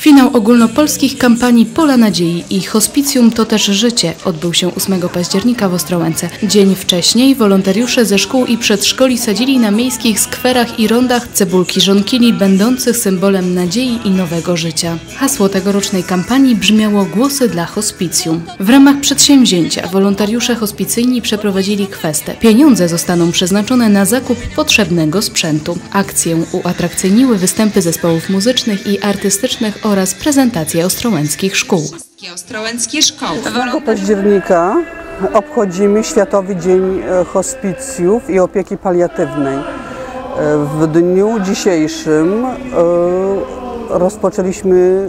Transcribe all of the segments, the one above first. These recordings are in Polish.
Finał ogólnopolskich kampanii Pola Nadziei i Hospicjum to też życie odbył się 8 października w Ostrołęce. Dzień wcześniej wolontariusze ze szkół i przedszkoli sadzili na miejskich skwerach i rondach cebulki żonkili będących symbolem nadziei i nowego życia. Hasło tegorocznej kampanii brzmiało Głosy dla Hospicjum. W ramach przedsięwzięcia wolontariusze hospicyjni przeprowadzili kwestę. Pieniądze zostaną przeznaczone na zakup potrzebnego sprzętu. Akcję uatrakcyjniły występy zespołów muzycznych i artystycznych oraz prezentacje ostrołęckich szkół. Ostrołęckie szkoły. 8 października obchodzimy Światowy Dzień e, Hospicjów i Opieki Paliatywnej. E, W dniu dzisiejszym e, rozpoczęliśmy,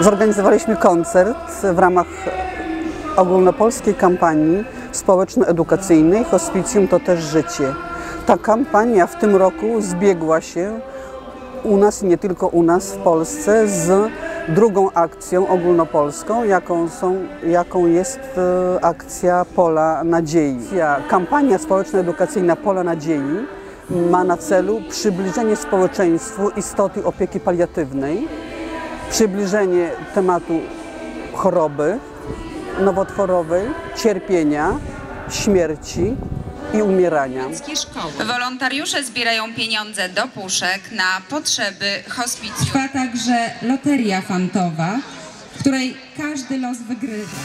zorganizowaliśmy koncert w ramach ogólnopolskiej kampanii społeczno-edukacyjnej Hospicjum to też życie. Ta kampania w tym roku zbiegła się u nas, nie tylko u nas w Polsce, z drugą akcją ogólnopolską, jaką, są, jaką jest e, akcja Pola Nadziei. Kampania społeczno-edukacyjna Pola Nadziei ma na celu przybliżenie społeczeństwu istoty opieki paliatywnej, przybliżenie tematu choroby nowotworowej, cierpienia, śmierci i umierania. Wolontariusze zbierają pieniądze do puszek na potrzeby hospicjum. Trwa także loteria fantowa, w której każdy los wygrywa.